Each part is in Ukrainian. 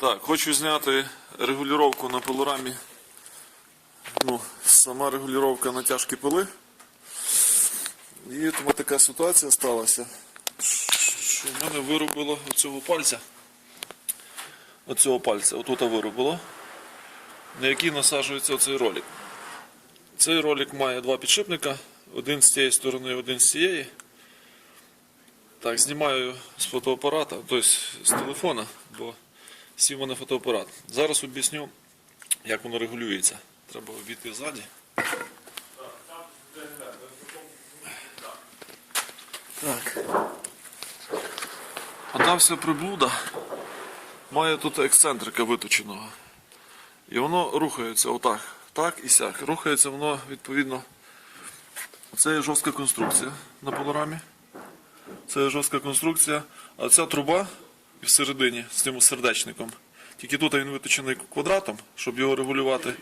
Так, хочу зняти регулювання на пилорамі. Ну, сама регулювання натяжки пили. І тому така ситуація сталася, що в мене вирубило оцього пальця. Оцього пальця, отут вирубило, на який насаджується оцей ролик. Цей ролик має два підшипника, один з цієї сторони, один з цієї. Так, знімаю з фотоапарата, тобто з телефона, бо сів мене фотоапарат. Зараз об'ясню, як воно регулюється. Треба обійти ззаді. Так. А та вся приблуда має тут ексцентрика виточеного. І воно рухається отак. Так і сяк. Рухається воно відповідно. Це є жорстка конструкція на панорамі. Це є жорстка конструкція. А ця труба всередині з цим сердечником. Тільки тут він виточений квадратом, щоб його регулювати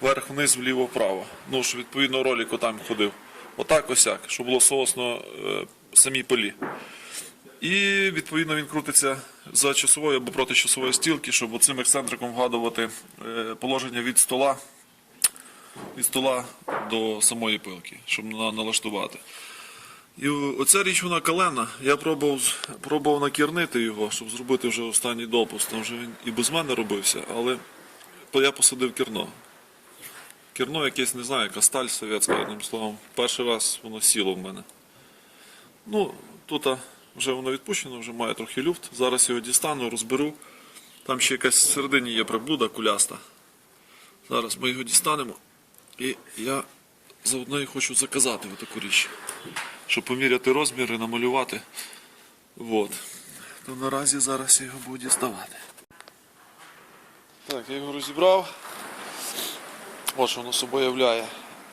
вверх, вниз, вліво, вправо. Ну, щоб відповідно ролик отам ходив. Отак осяк, щоб було соосно е, самій полі. І відповідно він крутиться за часовою або проти часової стілки, щоб оцим ексцентриком вгадувати е, положення від стола від стола до самої пилки, щоб на- налаштувати. І оця річ вона калена. Я пробував, пробував накірнити його, щоб зробити вже останній допуск. Там вже він і без мене робився, але я посадив керно. Керно якесь, не знаю, яка сталь совєтська, одним словом. Перший раз воно сіло в мене. Ну, тут вже воно відпущено, вже має трохи люфт. Зараз його дістану, розберу. Там ще якась всередині є приблуда куляста. Зараз ми його дістанемо. І я заодно і хочу заказати таку річ, щоб поміряти розміри, намалювати. Вот. То наразі зараз я його буду діставати. Так, я його розібрав. От що воно собою являє.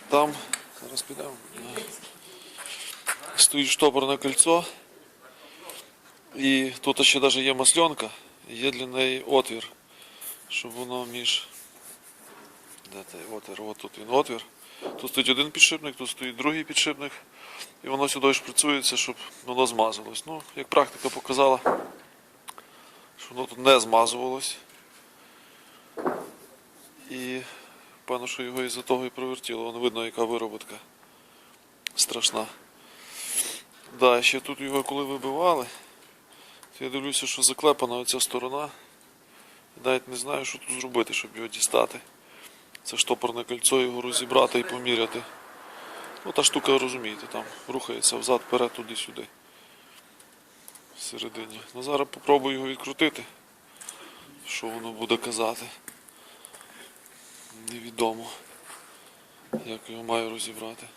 Там, зараз підемо. Стоїть штопорне кольцо. І тут ще навіть є масленка, є для неї отвір, щоб воно між де той отвір? От тут він отвір. Тут стоїть один підшипник, тут стоїть другий підшипник. І воно сюди шприцюється, щоб воно змазалось. Ну, як практика показала, що воно тут не змазувалось. І певно, що його із-за того і провертіло. Воно видно, яка вироботка страшна. Да, ще тут його коли вибивали, то я дивлюся, що заклепана оця сторона. Навіть не знаю, що тут зробити, щоб його дістати. Це штопорне кольцо, його розібрати і поміряти. Ну, та штука, розумієте, там рухається взад, вперед, туди-сюди. Всередині. Ну, зараз попробую його відкрутити. Що воно буде казати. Невідомо, як його маю розібрати.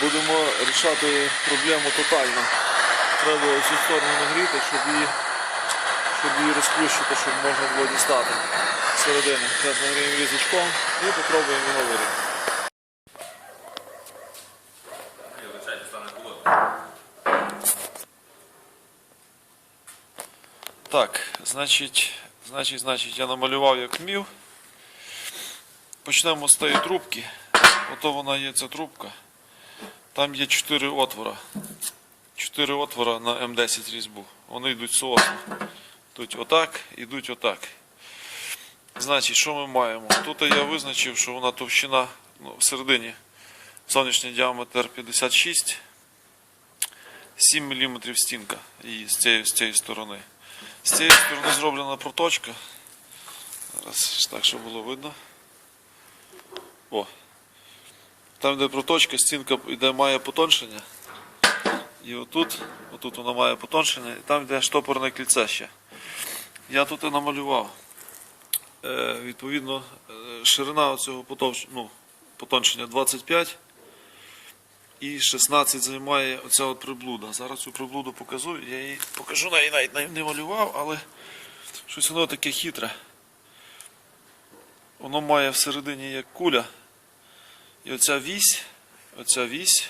Будемо рішати проблему тотально. Треба цю сторону нагріти, щоб її щоб її розплющити, щоб можна було дістати середини. Зараз нагріємо різочком і попробуємо його вирівняти. Так, значить, значить, значить, я намалював як вмів. Почнемо з тієї трубки. Ото вона є ця трубка. Там є 4 отвора. 4 отвора на М10 різьбу. Вони йдуть соосно. Йдуть отак, йдуть отак. Значить, що ми маємо? Тут я визначив, що вона товщина ну, всередині зовнішній діаметр 56, 7 мм стінка і з цієї, з цієї сторони. З цієї сторони зроблена проточка. Зараз так, щоб було видно. О. Там, де проточка, стінка йде, має потоншення. І отут, отут вона має потоншення, і там йде штопорне кільце ще. Я тут і намалював. Е, відповідно, е, ширина цього потовщ... ну, потоншення 25 і 16 займає оця от приблуда. Зараз цю приблуду покажу. Я її покажу, її навіть не- малював, але щось воно таке хитре. Воно має всередині як куля. І оця вісь, оця вісь,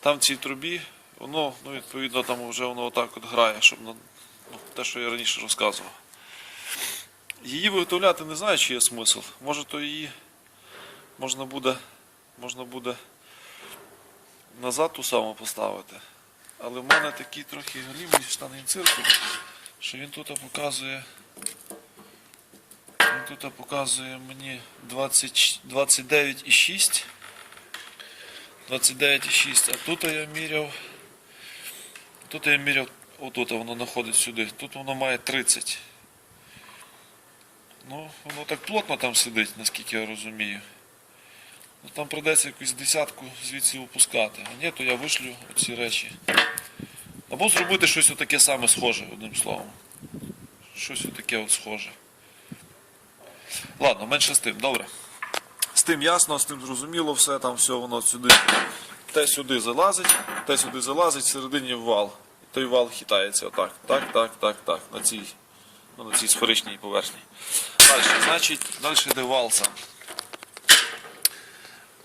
там в цій трубі, воно, ну, відповідно, там вже воно отак от грає, щоб ну, те, що я раніше розказував. Її виготовляти не знаю, чи є смисл. Може, то її можна буде, можна буде назад ту саму поставити. але в мене такий трохи голівний штангенциркуль, що він тут показує. Він тут показує мені 29,6. 29,6, а тут я міряв. Тут я міряв, отут воно знаходить сюди. Тут воно має 30. Ну, воно так плотно там сидить, наскільки я розумію. Ну, там придеться якусь десятку звідси випускати. А ні, то я вишлю ці речі. Або зробити щось отаке саме схоже, одним словом. Щось отаке от схоже. Ладно, менше з тим, добре. З тим ясно, з тим зрозуміло, все там все воно сюди. Те сюди залазить, те сюди залазить, всередині вал. І той вал хитається отак. Так, так, так, так. На цій, ну, на цій сферичній поверхні. Далі, значить, далі йде вал сам.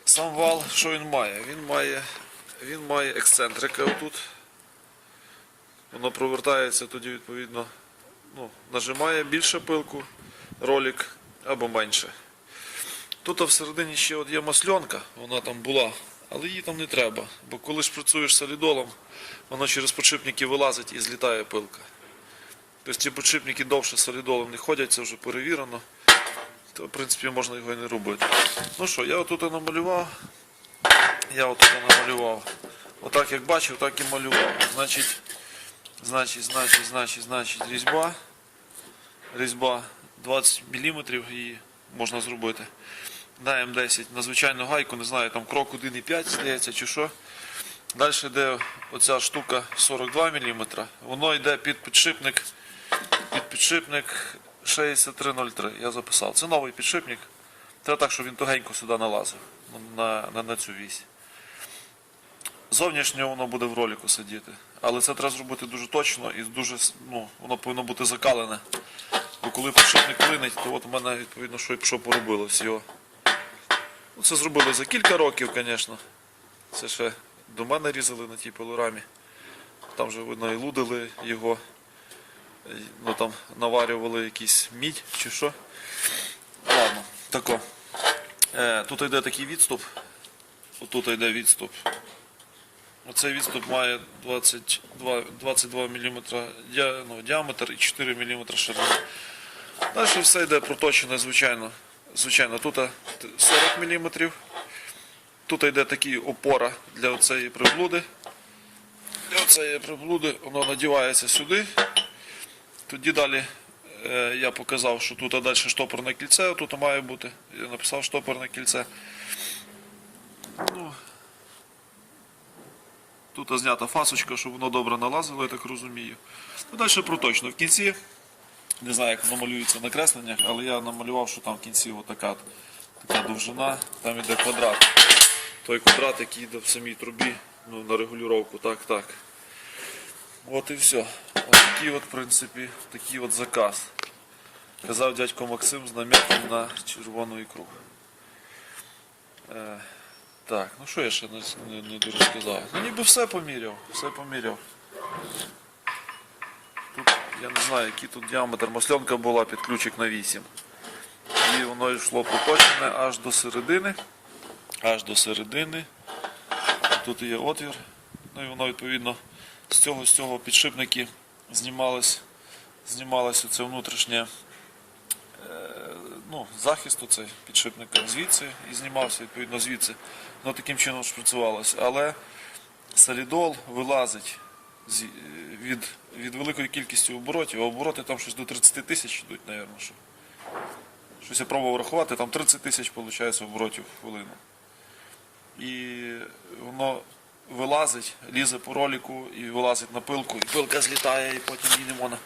Сам вал, що він має? Він має, він має ексцентрика отут. Воно провертається тоді відповідно. Ну, нажимає більше пилку, ролик або менше. Тут всередині ще от є масльонка, вона там була, але її там не треба. Бо коли ж працюєш солідолом, воно через подшипники вилазить і злітає пилка. Тобто ці подшипники довше солідолом не ходять, це вже перевірено. То, в принципі, можна його і не робити. Ну що, я отут намалював. Я отут намалював. Отак як бачив, так і малював. Значить, значить, значить, значить, значить, різьба. Різьба 20 мм її можна зробити. На М10 на звичайну гайку, не знаю, там крок 1,5 здається чи що. Далі йде оця штука 42 мм. Воно йде під підшипник. Під підшипник 6303. Я записав. Це новий підшипник. Треба так, щоб він тугенько сюди налазив на, на, на цю вісь. Зовнішньо воно буде в ролику сидіти. Але це треба зробити дуже точно і дуже, ну, воно повинно бути закалене. Бо коли підшипник клинить, то от у мене відповідно що, що поробилось його. Ну, це зробили за кілька років, звісно. Це ще до мене різали на тій пилорамі. Там вже видно і лудили його. Ну там наварювали якийсь мідь чи що. Ладно, тако. Е, тут йде такий відступ. Отут йде відступ. Оцей відступ має 22, 22 мм ну, діаметр і 4 мм ширина. Далі все йде проточене, звичайно. Звичайно, тут 40 мм. Тут йде такі опора для цієї приблуди. Для цієї приблуди воно надівається сюди. Тоді далі е, я показав, що тут далі штопорне кільце, тут має бути. Я написав штопорне кільце. Ну, тут знята фасочка, щоб воно добре налазило, я так розумію. Ну, далі проточно. В кінці, не знаю, як воно малюється на кресленнях, але я намалював, що там в кінці отака, така довжина, там іде квадрат. Той квадрат, який йде в самій трубі, ну, на регулювання, так, так. От і все. От такий от, в принципі, такий от заказ. Казав дядько Максим з намітом на червону ікру. Е, так, ну що я ще не, не, дорозказав? Ну ніби все поміряв, все поміряв. Тут, я не знаю, який тут діаметр. Масленка була під ключик на 8. І воно йшло проточене аж до середини. Аж до середини. Тут є отвір. Ну і воно відповідно з цього з цього підшипники знімались, знімалось оце внутрішнє е, ну, захист оцей підшипника звідси і знімався відповідно звідси. Воно таким чином шприцювалося. Але солідол вилазить від, від великої кількості оборотів, а обороти там щось до 30 тисяч йдуть, мабуть. Що. Щось я пробував рахувати, там 30 тисяч виходить оборотів в хвилину. І воно вилазить, лізе по ролику і вилазить на пилку, і пилка злітає, і потім її не можна.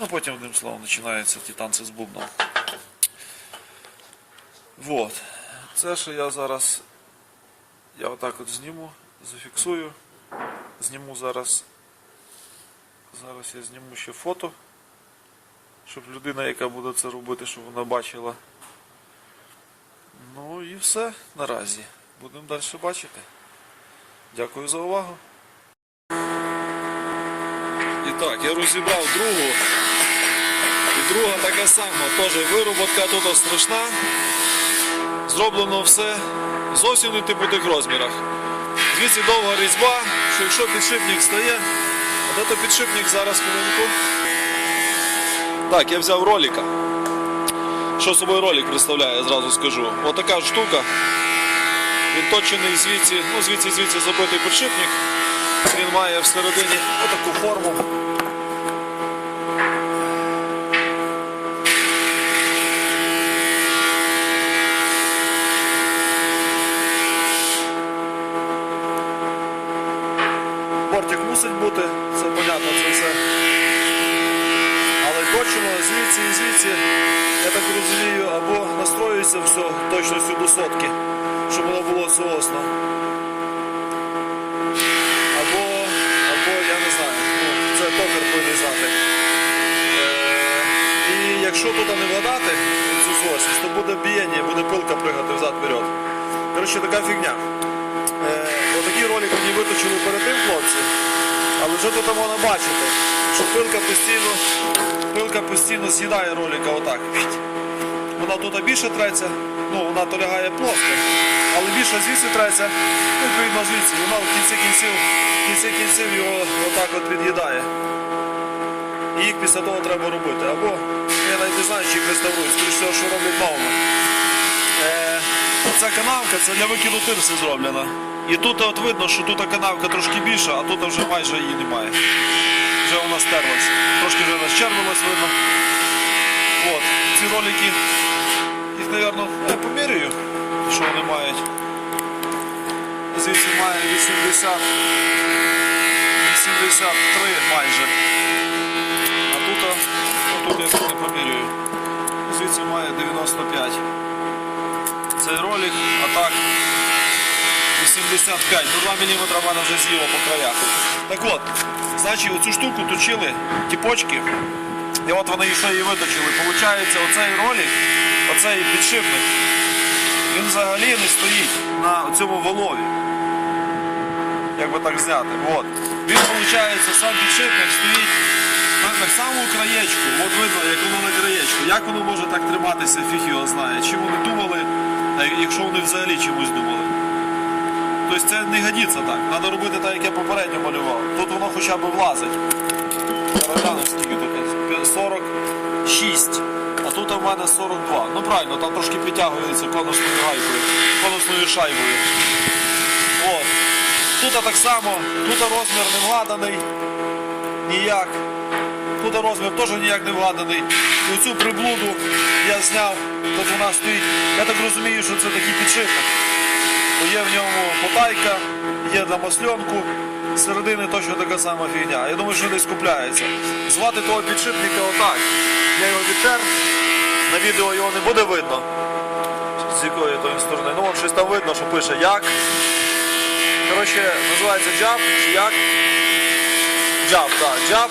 Ну потім, одним словом, починаються ті танці з бубном. Вот. Це що я зараз. Я отак от зніму, зафіксую. Зніму зараз. Зараз я зніму ще фото, щоб людина, яка буде це робити, щоб вона бачила. Ну і все наразі. Будемо далі бачити. Дякую за увагу. І так, я розібрав другу. І друга така сама. Теж вироботка тут страшна. Зроблено все зовсім не типу тих розмірах. Звідси довга різьба, що якщо підшипник стає, от це підшипник зараз хвилинку. Так, я взяв ролика. Що собою ролик представляє, я зразу скажу. Отака штука. Відточений звідси, ну звідси звідси забитий підшипник. Він має всередині отаку форму. Бортик мусить бути, це понятно, це все. Але точно звідси і звідси, я так розумію, або настроюється все точністю до сотки, щоб воно було соосно. Або, або я не знаю, ну, це токар повинен знати. Е, і якщо тут не вгадати цю сосність, то буде біяння, буде пилка пригати взад-вперед. Коротше, така фігня. Е, отакий ролик мені виточили перед тим хлопці, але вже тут можна бачити, що пилка постійно, пилка постійно з'їдає ролика отак. Вона тут більше треться, ну вона то лягає плоско, але більше звідси треться, ну, відповідно звідси, вона в кінці кінців, кінці кінців його отак от від'їдає. І їх після того треба робити. Або я навіть не знаю, чи їх реставрують, скоріш всього, що роблять новими. Е, Ця канавка це для викиду тирси зроблена. І тут от видно, що тут канавка трошки більша, а тут вже майже її немає. Вже вона стерлася. Трошки вже розчервилась, видно. От. Ці ролики, їх, мабуть, я поміряю, що вони мають. Звідси має 80, 83 майже. А тут, ну, тут я не поміряю. Звідси має 95 цей ролик, а так 85, ну 2 мм в мене вже з'їло по краях. Так от, значить оцю штуку точили ті почки, і от вони ще її виточили. Получається, оцей ролик, оцей підшипник, він взагалі не стоїть на цьому волові. Як би так зняти. От. Він, виходить, сам підшипник стоїть на, на саму краєчку. От видно, як воно на краєчку. Як воно може так триматися, фіг його знає. Чим вони думали, якщо вони взагалі чимось думали. Тобто це не годиться так. Треба робити так, як я попередньо малював. Тут воно хоча б влазить. Зараз скільки таке? 46. А тут у мене 42. Ну правильно, там трошки підтягується конусною гайкою, конусною шайбою. От. Тут так само, тут розмір не вгаданий ніяк. Тут розмір теж ніяк не вгаданий. Оцю приблуду я зняв, тут вона стоїть. Я так розумію, що це такий підшипник. Є в ньому потайка, є на масльонку, середини точно така сама фігня. Я думаю, що десь купляється. Звати того підшипника отак. Я його відтер, на відео його не буде видно. З якої тої сторони. Ну от щось там видно, що пише як. Коротше, називається джаб чи як. Джаб, так, джаб.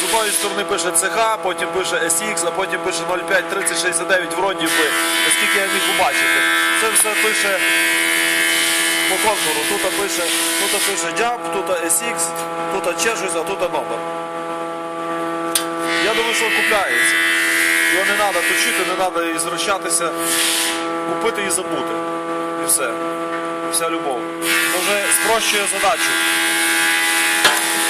З одної сторони пише CH, потім пише SX, а потім пише 05 3069 вроді би, наскільки я міг побачити. Це все пише по контуру. Тут пише, тут пише джаб, тут SX, тут ще щось, а тут номер. Я думаю, що купляється. Його не треба точити, не треба і зрощатися, купити і забути. І все. Вся любов. Це вже спрощує задачу.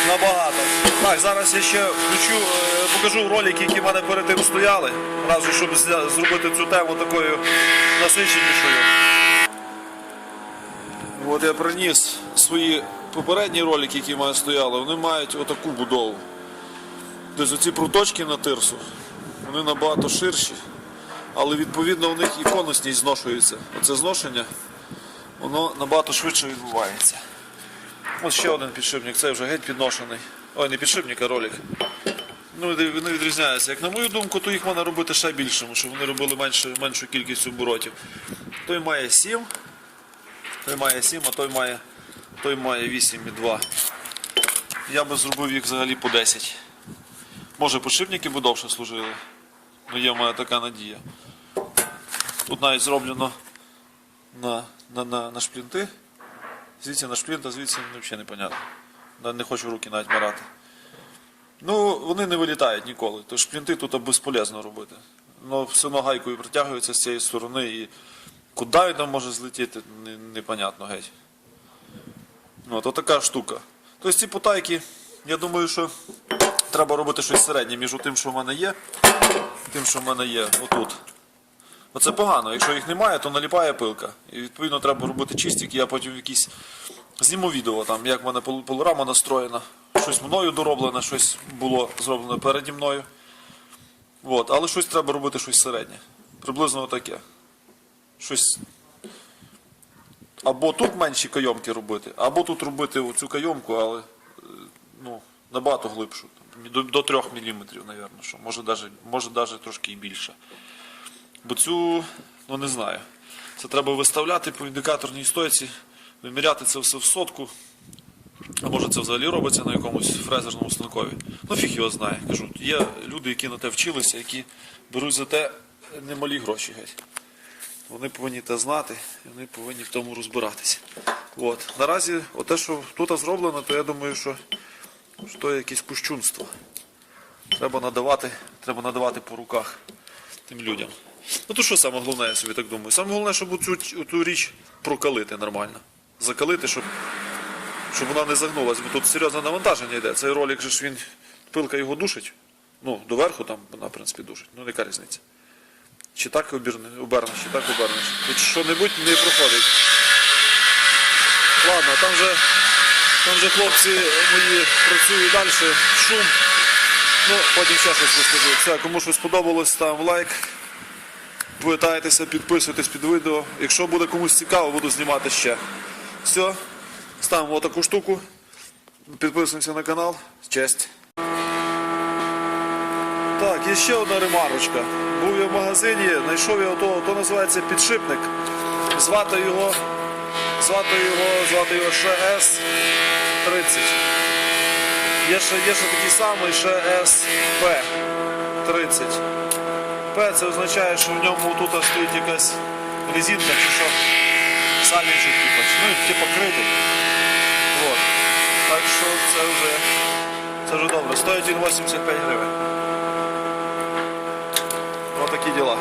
Набагато. Так, зараз я ще включу, е, покажу ролики, які в мене перед тим стояли, разу, щоб зробити цю тему такою насиченішою. От я приніс свої попередні ролики, які в мене стояли, вони мають отаку будову. Тобто оці пруточки на тирсу, вони набагато ширші, але відповідно у них і конусність зношується. Оце зношення, воно набагато швидше відбувається. Ось ще один підшипник, це вже геть підношений. Ой, не підшипник, а ролик. Ну, вони відрізняються. Як на мою думку, то їх можна робити ще більшими, щоб вони робили менше, меншу кількість оборотів. Той має 7, той має 7, а той має, той має 8,2. Я би зробив їх взагалі по 10. Може підшипники б довше служили. Ну є в мене така надія. Тут навіть зроблено на, на, на, на шплінти. Звідси на шплінт, а звідси взагалі непонятно. Не хочу руки навіть марати. Ну, вони не вилітають ніколи. То шплінти тут безполезно робити. Ну, все одно гайкою притягується з цієї сторони і куди він там може злетіти, не- непонятно геть. Ну, от така штука. Тобто ці потайки, я думаю, що треба робити щось середнє між тим, що в мене є, тим, що в мене є отут. Оце погано, якщо їх немає, то наліпає пилка. І відповідно треба робити чистик, я потім якісь зніму відео, там, як в мене пол- пилорама настроєна, щось мною дороблене, щось було зроблено переді мною. От, але щось треба робити щось середнє. Приблизно таке. Щось. Або тут менші кайомки робити, або тут робити оцю кайомку, але е, ну, набагато глибшу. До, до 3 мм, мабуть, що може даже, може даже трошки і більше. Бо цю, ну не знаю. Це треба виставляти по індикаторній стойці, виміряти це все в сотку. А може це взагалі робиться на якомусь фрезерному станкові. Ну фіг його знає. Кажу, є люди, які на те вчилися, які беруть за те немалі гроші геть. Вони повинні те знати, і вони повинні в тому розбиратися. От. Наразі, те, що тут зроблено, то я думаю, що, що то якесь кущунство. Треба надавати, треба надавати по руках тим людям. Ну то що саме головне, я собі так думаю? Саме головне, щоб цю, цю річ прокалити нормально. Закалити, щоб, щоб вона не загнулась, бо тут серйозне навантаження йде. Цей ролик же ж він, пилка його душить. Ну, доверху там вона, в принципі, душить. Ну, яка різниця? Чи так обернеш, чи так обернеш. Тут що-небудь не проходить. Ладно, там же, там же хлопці мої працюють далі, шум. Ну, потім ще щось розкажу. Все, кому щось сподобалось, став лайк. Повертайтеся, підписуйтесь під відео. Якщо буде комусь цікаво, буду знімати ще. Все, ставимо таку штуку. Підписуємося на канал. Честь. Так, і ще одна ремарочка. Був я в магазині, знайшов я ото, то називається підшипник. Звати його, звати його, звати його ШС 30. Є ще, є ще такий самий ШСП 30. П це означає, що в ньому тут стоїть якась резинка чи що. Сальничок, типу, ну, типу критик. От. Так що це вже, це вже добре. Стоїть він 85 гривень. Ось такі діла.